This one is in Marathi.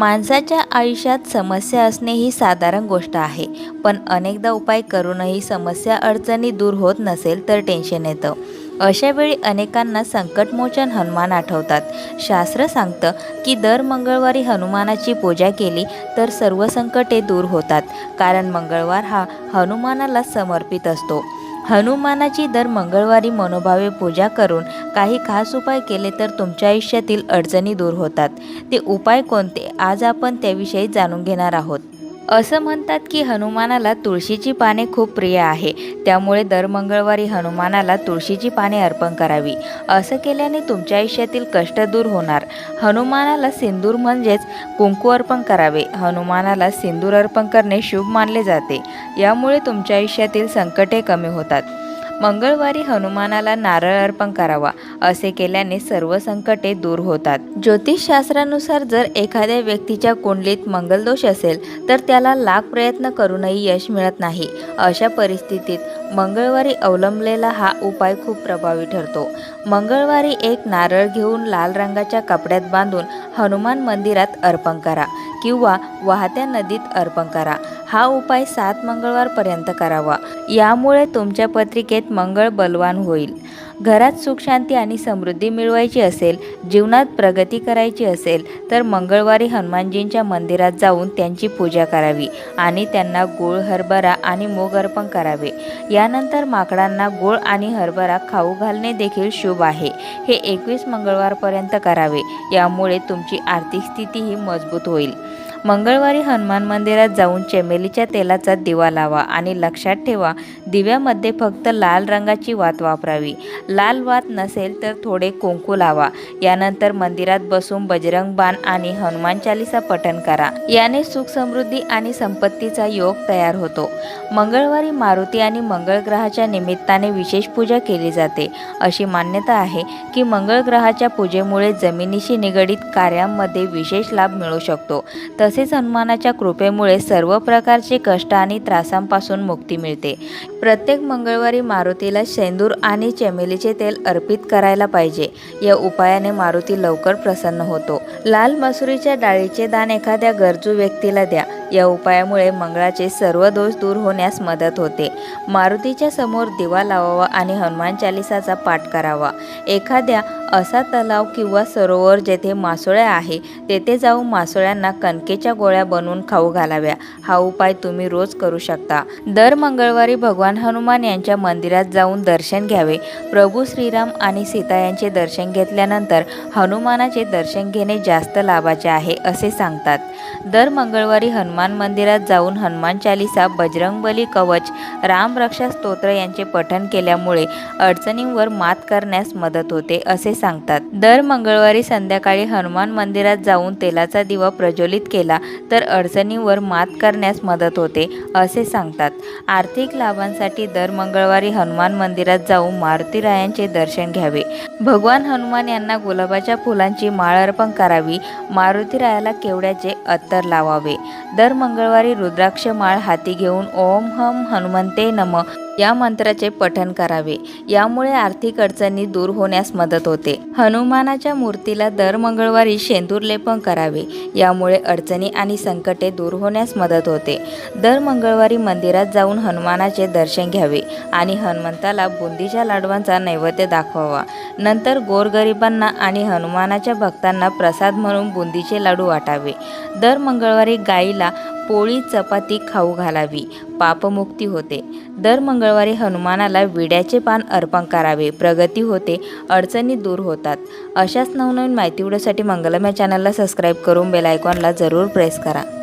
माणसाच्या आयुष्यात समस्या असणे ही साधारण गोष्ट आहे. पण अनेकदा उपाय करूनही समस्या अडचणी दूर होत नसेल तर टेन्शन येतं. अशावेळी अनेकांना संकटमोचन हनुमान आठवतात. शास्त्र सांगतं की दर मंगळवारी हनुमानाची पूजा केली तर सर्व संकटे दूर होतात. कारण मंगळवार हा हनुमानाला समर्पित असतो. हनुमानाची दर मंगळवारी मनोभावे पूजा करून काही खास उपाय केले तर तुमच्या आयुष्यातील अडचणी दूर होतात. ते उपाय कोणते? आज आपण त्याविषयी जाणून घेणार आहोत. असं म्हणतात की हनुमानाला तुळशीची पाने खूप प्रिय आहे. त्यामुळे दर मंगळवारी हनुमानाला तुळशीची पाने अर्पण करावी. असं केल्याने तुमच्या आयुष्यातील कष्ट दूर होणार. हनुमानाला सिंदूर म्हणजेच कुंकू अर्पण करावे. हनुमानाला सिंदूर अर्पण करणे शुभ मानले जाते. यामुळे तुमच्या आयुष्यातील संकटे कमी होतात. मंगळवारी हनुमानाला नारळ अर्पण करावा असे केल्याने सर्व संकटे दूर होतात. ज्योतिषशास्त्रानुसार जर एखाद्या व्यक्तीच्या कुंडलीत मंगलदोष असेल तर त्याला लाख प्रयत्न करूनही यश मिळत नाही. अशा परिस्थितीत मंगळवारी अवलंबलेला हा उपाय खूप प्रभावी ठरतो. मंगळवारी एक नारळ घेऊन लाल रंगाच्या कपड्यात बांधून हनुमान मंदिरात अर्पण करा. किंवा वाहत्या नदीत अर्पण करा. हा उपाय सात मंगळवारपर्यंत करावा. यामुळे तुमच्या पत्रिकेत मंगळ बलवान होईल. घरात सुख शांती आणि समृद्धी मिळवायची असेल जीवनात प्रगती करायची असेल तर मंगळवारी हनुमानजींच्या मंदिरात जाऊन त्यांची पूजा करावी आणि त्यांना गूळ हरभरा आणि मूग अर्पण करावे. यानंतर माकडांना गोळ आणि हरभरा खाऊ घालणे देखील शुभ आहे. हे एकवीस मंगळवारपर्यंत करावे. यामुळे तुमची आर्थिक स्थितीही मजबूत होईल. मंगळवारी हनुमान मंदिरात जाऊन चमेलीच्या तेलाचा दिवा लावा आणि लक्षात ठेवा दिव्यामध्ये फक्त लाल रंगाची वात वापरावी. लाल वात नसेल तर थोडे कुंकू लावा. यानंतर मंदिरात बसून बजरंग बाण आणि हनुमान चालीसा पठण करा. याने सुख समृद्धी आणि संपत्तीचा योग तयार होतो. मंगळवारी मारुती आणि मंगळ ग्रहाच्या निमित्ताने विशेष पूजा केली जाते. अशी मान्यता आहे की मंगळ ग्रहाच्या पूजेमुळे जमिनीशी निगडीत कार्यांमध्ये विशेष लाभ मिळू शकतो. तसेच हनुमानाच्या कृपेमुळे सर्व प्रकारचे कष्ट आणि त्रासांपासून मुक्ती मिळते. प्रत्येक मंगळवारी मारुतीला शेंदूर आणि चमेलीचे तेल अर्पित करायला पाहिजे. या उपायाने मारुती लवकर प्रसन्न होतो. लाल मसुरीच्या डाळीचे दान एखाद्या गरजू व्यक्तीला द्या. या उपायामुळे मंगळाचे सर्व दोष दूर होण्यास मदत होते. मारुतीच्या समोर दिवा लावावा आणि हनुमान चालिसाचा पाठ करावा. एखाद्या असा तलाव किंवा सरोवर जेथे मासोळ्या आहे तेथे जाऊन मासोळ्यांना कणकेच्या गोळ्या बनवून खाऊ घालाव्या. हा उपाय तुम्ही रोज करू शकता. दर मंगळवारी भगवान हनुमान यांच्या मंदिरात जाऊन दर्शन घ्यावे. प्रभू श्रीराम आणि सीता यांचे दर्शन घेतल्यानंतर हनुमानाचे दर्शन घेणे जास्त लाभाचे आहे असे सांगतात. दर मंगळवारी हनुमान मंदिरात जाऊन हनुमान चालिसा बजरंगबली कवच रामरक्षा स्तोत्र यांचे पठण केल्यामुळे अडचणींवर मात करण्यास मदत होते असे सांगतात. दर मंगळवारी संध्याकाळी हनुमान मंदिरात जाऊन तेलाचा दिवा प्रज्वलित केला तर अडचणींवर मात करण्यास मदत होते असे सांगतात. आर्थिक लाभांसाठी दर मंगळवारी हनुमान मंदिरात जाऊन मारुतीरायांचे दर्शन घ्यावे. भगवान हनुमान यांना गुलाबाच्या फुलांची माळ अर्पण करावी. मारुतीरायाला केवड्याचे अत्तर लावावे. दर मंगळवारी रुद्राक्ष माळ हाती घेऊन ओम हम हनुमंते नम. या मंत्राचे पठण करावे. यामुळे आर्थिक अडचणी दूर होण्यास मदत होते. हनुमानाच्या मूर्तीला दर मंगळवारी शेंदूर लेपन करावे. यामुळे अडचणी आणि संकटे दूर होण्यास मदत होते. दर मंगळवारी मंदिरात जाऊन हनुमानाचे दर्शन घ्यावे आणि हनुमंताला बुंदीच्या लाडवांचा नैवेद्य दाखवावा. नंतर गोरगरिबांना आणि हनुमानाच्या भक्तांना प्रसाद म्हणून बुंदीचे लाडू वाटावे. दर मंगळवारी गाईला पोळी चपाती खाऊ घालावी. पापमुक्ती होते. दर मंगळवारी हनुमानाला विड्याचे पान अर्पण करावे. प्रगती होते. अडचणी दूर होतात. अशाच नवनवीन माहिती उड्यासाठी मंगलम चॅनलला सबस्क्राईब करून बेल आयकॉनला जरूर प्रेस करा.